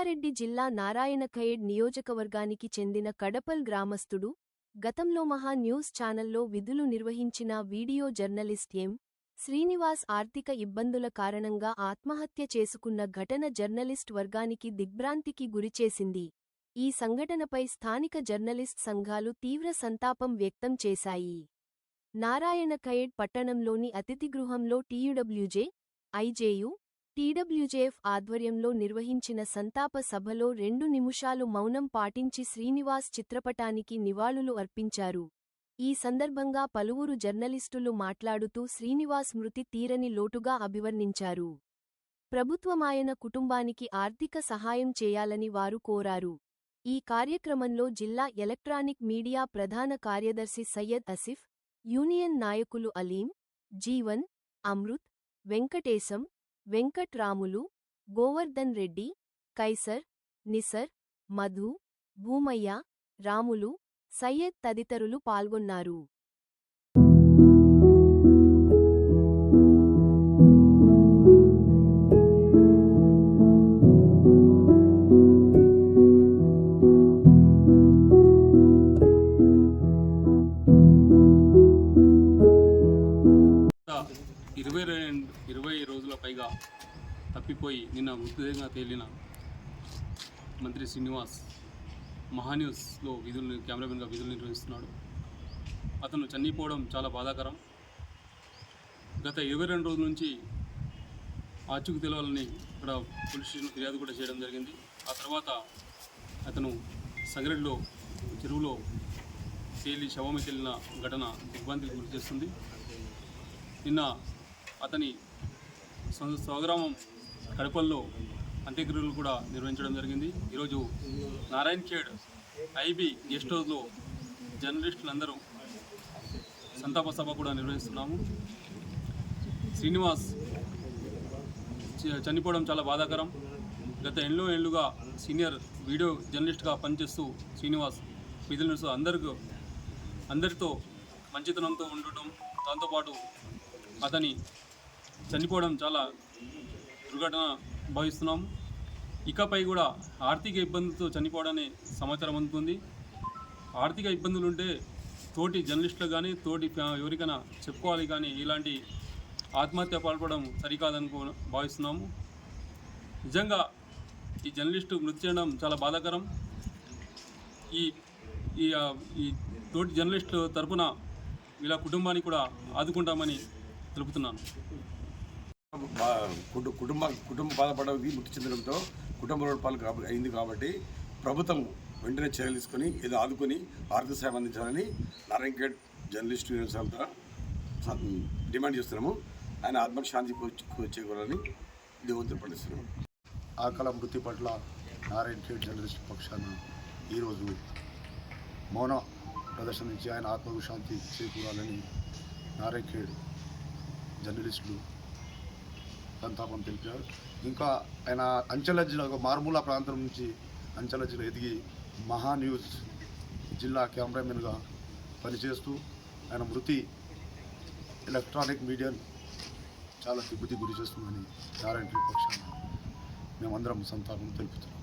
రంగారెడ్డి జిల్లా నారాయణఖయేడ్ నియోజకవర్గానికి చెందిన కడపల్ గ్రామస్థుడు గతంలో మహా న్యూస్ ఛానల్లో విధులు నిర్వహించిన వీడియో జర్నలిస్ట్ ఎం. శ్రీనివాస్ ఆర్థిక ఇబ్బందుల కారణంగా ఆత్మహత్య చేసుకున్న ఘటన జర్నలిస్ట్ వర్గానికి దిగ్భ్రాంతికి గురిచేసింది. ఈ సంఘటనపై స్థానిక జర్నలిస్ట్ సంఘాలు తీవ్ర సంతాపం వ్యక్తం చేశాయి. నారాయణఖయేడ్ పట్టణంలోని అతిథిగృహంలో టీయుడబ్ల్యూజే ఐజేయు టీడబ్ల్యూజేఎఫ్ ఆధ్వర్యంలో నిర్వహించిన సంతాప సభలో రెండు నిమిషాలు మౌనం పాటించి శ్రీనివాస్ చిత్రపటానికి నివాళులు అర్పించారు. ఈ సందర్భంగా పలువురు జర్నలిస్టులు మాట్లాడుతూ శ్రీనివాస్ మృతి తీరని లోటుగా అభివర్ణించారు. ప్రభుత్వమాయన కుటుంబానికి ఆర్థిక సహాయం చేయాలని వారు కోరారు. ఈ కార్యక్రమంలో జిల్లా ఎలక్ట్రానిక్ మీడియా ప్రధాన కార్యదర్శి సయ్యద్ అసిఫ్ యూనియన్ నాయకులు అలీం జీవన్ అమృత్ వెంకటేశం వెంకట్రాములు గోవర్ధన్ రెడ్డి కైసర్ నిసర్ మధు భూమయ్య రాములు సయ్యద్ తదితరులు పాల్గొన్నారు. ఇరవై రెండు ఇరవై రోజుల పైగా తప్పిపోయి నిన్న మృతదేహంగా తేలిన మంత్రి శ్రీనివాస్ మహాన్యూస్లో విధులు కెమెరామెన్గా విధులు నిర్వహిస్తున్నాడు. అతను చనిపోవడం చాలా బాధాకరం. గత ఇరవై రెండు రోజుల నుంచి ఆచూకు తెలవాలని ఇక్కడ పోలీస్ స్టేషన్ ఫిర్యాదు కూడా చేయడం జరిగింది. ఆ తర్వాత అతను సంగరెడ్లో చెరువులో తేలి శవమే తేలిన ఘటన దిగ్భ్రాంతికి గురి చేస్తుంది. నిన్న అతని స్వ- స్వగ్రామం కడపల్లో అంత్యక్రియలు కూడా నిర్వహించడం జరిగింది. ఈరోజు నారాయణ్ ఖేడ్ ఐబీ గెస్ట్ హౌస్లో జర్నలిస్టులందరూ సంతాప సభ కూడా నిర్వహిస్తున్నాము. శ్రీనివాస్ చ- చనిపోవడం చాలా బాధాకరం. గత ఎన్నో ఏళ్ళుగా సీనియర్ వీడియో జర్నలిస్ట్గా పనిచేస్తూ శ్రీనివాస్ విధులు అందరికీ అందరితో మంచితనంతో ఉండటం దాంతోపాటు అతని చనిపోవడం చాలా దుర్ఘటన భావిస్తున్నాము. ఇకపై కూడా ఆర్థిక ఇబ్బందులతో చనిపోవడనే సమాచారం అందుతుంది. ఆర్థిక ఇబ్బందులు ఉంటే తోటి జర్నలిస్టులు కానీ తోటి ఎవరికైనా చెప్పుకోవాలి కానీ ఇలాంటి ఆత్మహత్య పాల్పడడం సరికాదనుకో భావిస్తున్నాము. నిజంగా ఈ జర్నలిస్టు మృతి చేయడం చాలా బాధాకరం. ఈ ఈ తోటి జర్నలిస్టు తరపున వీళ్ళ కుటుంబానికి కూడా ఆదుకుంటామని తెలుపుతున్నాను. కుటుంబ కుటుంబ బాధపడేది మృతి చెందడంతో కుటుంబ లోపాలు అయింది కాబట్టి ప్రభుత్వం వెంటనే చర్యలు తీసుకొని ఏదో ఆదుకొని ఆర్థిక సాయం అందించాలని నారాయణఖేడ్ జర్నలిస్ట్ యూనియన్ సంస్థ డిమాండ్ చేస్తున్నాము. ఆయన ఆత్మకు శాంతి చేకూరాలని దేవుని పండిస్తున్నాము ఆకల మృతి పట్ల నారాయణ జర్నలిస్ట్ పక్షాన ఈరోజు మౌన ప్రదర్శనించి ఆయన ఆత్మకు శాంతి చేకూరాలని నారాయణఖేడ్ జర్నలిస్టులు సంతాపం తెలిపారు. ఇంకా ఆయన అంచెల జిల్లా ఒక మారుమూల ప్రాంతం నుంచి అంచెల జిల్లా ఎదిగి మహా న్యూస్ జిల్లా కెమెరామెన్గా పనిచేస్తూ ఆయన మృతి ఎలక్ట్రానిక్ మీడియా చాలా దిగ్గుతి గురి చేస్తుందని నారాయణ పక్షాన మేమందరం సంతాపం తెలుపుతున్నాం.